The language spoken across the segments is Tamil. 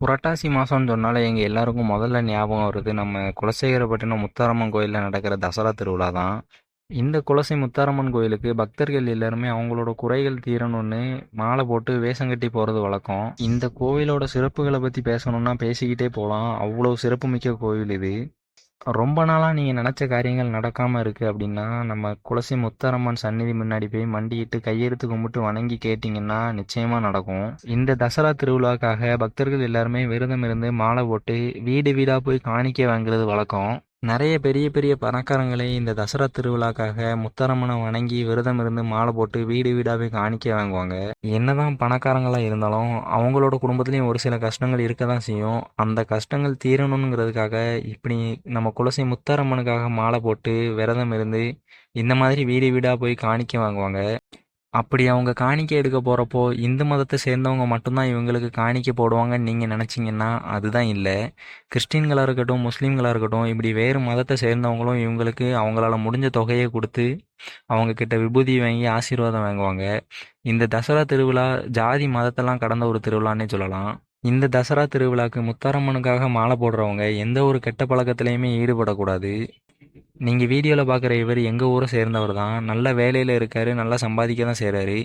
புரட்டாசி மாதம்னு சொன்னாலே எங்கள் எல்லாருக்கும் முதல்ல ஞாபகம் வருது. நம்ம குலசேகரப்பட்டினம் முத்தாரம்மன் கோயிலில் நடக்கிற தசரா திருவிழா தான். இந்த குலசை முத்தாரம்மன் கோயிலுக்கு பக்தர்கள் எல்லாருமே அவங்களோட குறைகள் தீரணும்னு மாலை போட்டு வேஷம் கட்டி போகிறது வழக்கம். இந்த கோவிலோட சிறப்புகளை பற்றி பேசணும்னா பேசிக்கிட்டே போகலாம் அவ்வளோ சிறப்புமிக்க கோவில் இது. ரொம்ப நாளாக நீங்கள் நினச்ச காரியங்கள் நடக்காமல் இருக்குது அப்படின்னா நம்ம குலசி முத்தாரம்மன் சந்நிதி முன்னாடி போய் மண்டியிட்டு கையெழுத்து கும்பிட்டு வணங்கி கேட்டிங்கன்னா நிச்சயமாக நடக்கும். இந்த தசரா திருவிழாக்காக பக்தர்கள் எல்லாருமே விரதம் இருந்து மாலை போட்டு வீடு வீடாக போய் காணிக்கை வாங்குறது வழக்கம். நிறைய பெரிய பெரிய பணக்காரங்களே இந்த தசரா திருவிழாக்காக முத்தரம்மனை வணங்கி விரதம் இருந்து மாலை போட்டு வீடு வீடாக போய் காணிக்க வாங்குவாங்க. என்னதான் பணக்காரங்களாக இருந்தாலும் அவங்களோட குடும்பத்துலேயும் ஒரு சில கஷ்டங்கள் இருக்க தான் செய்யும். அந்த கஷ்டங்கள் தீரணுங்கிறதுக்காக இப்படி நம்ம குலசை முத்தரம்மனுக்காக மாலை போட்டு விரதம் இருந்து இந்த மாதிரி வீடு வீடாக போய் காணிக்க வாங்குவாங்க. அப்படி அவங்க காணிக்கை எடுக்க போகிறப்போ இந்து மதத்தை சேர்ந்தவங்க மட்டும்தான் இவங்களுக்கு காணிக்கை போடுவாங்கன்னு நீங்கள் நினச்சிங்கன்னா அதுதான் இல்லை. கிறிஸ்டின்களாக இருக்கட்டும் முஸ்லீம்களாக இருக்கட்டும் இப்படி வேறு மதத்தை சேர்ந்தவங்களும் இவங்களுக்கு அவங்களால முடிஞ்ச தொகையை கொடுத்து அவங்க கிட்ட விபூதி வாங்கி ஆசீர்வாதம் வாங்குவாங்க. இந்த தசரா திருவிழா ஜாதி மதத்தெல்லாம் கடந்த ஒரு திருவிழான்னே சொல்லலாம். இந்த தசரா திருவிழாக்கு முத்தாரம்மனுக்காக மாலை போடுறவங்க எந்த ஒரு கெட்ட பழக்கத்துலேயுமே ஈடுபடக்கூடாது. நீங்கள் வீடியோவில் பார்க்குற இவர் எங்கள் ஊரை சேர்ந்தவர் தான். நல்ல வேலையில் இருக்கார் நல்லா சம்பாதிக்க தான் செய்கிறாரு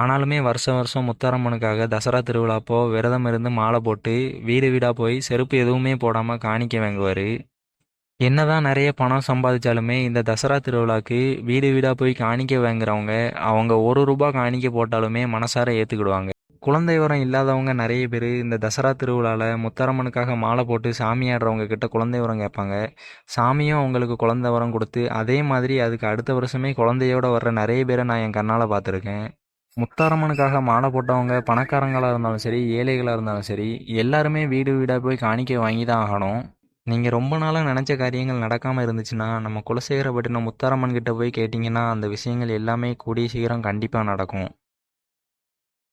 ஆனாலுமே வருஷம் வருஷம் முத்தாரம்மனுக்காக தசரா திருவிழாப்போ விரதம் இருந்து மாலை போட்டு வீடு வீடாக போய் செருப்பு எதுவுமே போடாமல் காணிக்க வாங்குவார். என்னதான் நிறைய பணம் சம்பாதிச்சாலுமே இந்த தசரா திருவிழாக்கு வீடு வீடாக போய் காணிக்க வாங்குறவங்க அவங்க ஒரு ரூபா காணிக்க போட்டாலுமே மனசார ஏற்றுக்கிடுவாங்க குழந்தை வரம் இல்லாதவங்க நிறைய பேர் இந்த தசரா திருவிழாவில் முத்தரம்மனுக்காக மாலை போட்டு சாமி ஆடுறவங்க கிட்ட குழந்தை வரம் கேட்பாங்க. சாமியும் அவங்களுக்கு குழந்தை வரம் கொடுத்து அதே மாதிரி அதுக்கு அடுத்த வருஷமே குழந்தையோட வர்ற நிறைய பேரை நான் என் கண்ணால் பார்த்துருக்கேன். முத்தாரம்மனுக்காக மாலை போட்டவங்க பணக்காரங்களாக இருந்தாலும் சரி ஏழைகளாக இருந்தாலும் சரி எல்லாருமே வீடு வீடாக போய் காணிக்கை வாங்கி தான் ஆகணும். நீங்கள் ரொம்ப நாளாக நினச்ச காரியங்கள் நடக்காமல் இருந்துச்சுன்னா நம்ம குலசேகரப்பட்டினம் முத்தாரம்மன் கிட்ட போய் கேட்டிங்கன்னா அந்த விஷயங்கள் எல்லாமே கூடிய சீக்கிரம் கண்டிப்பாக நடக்கும்.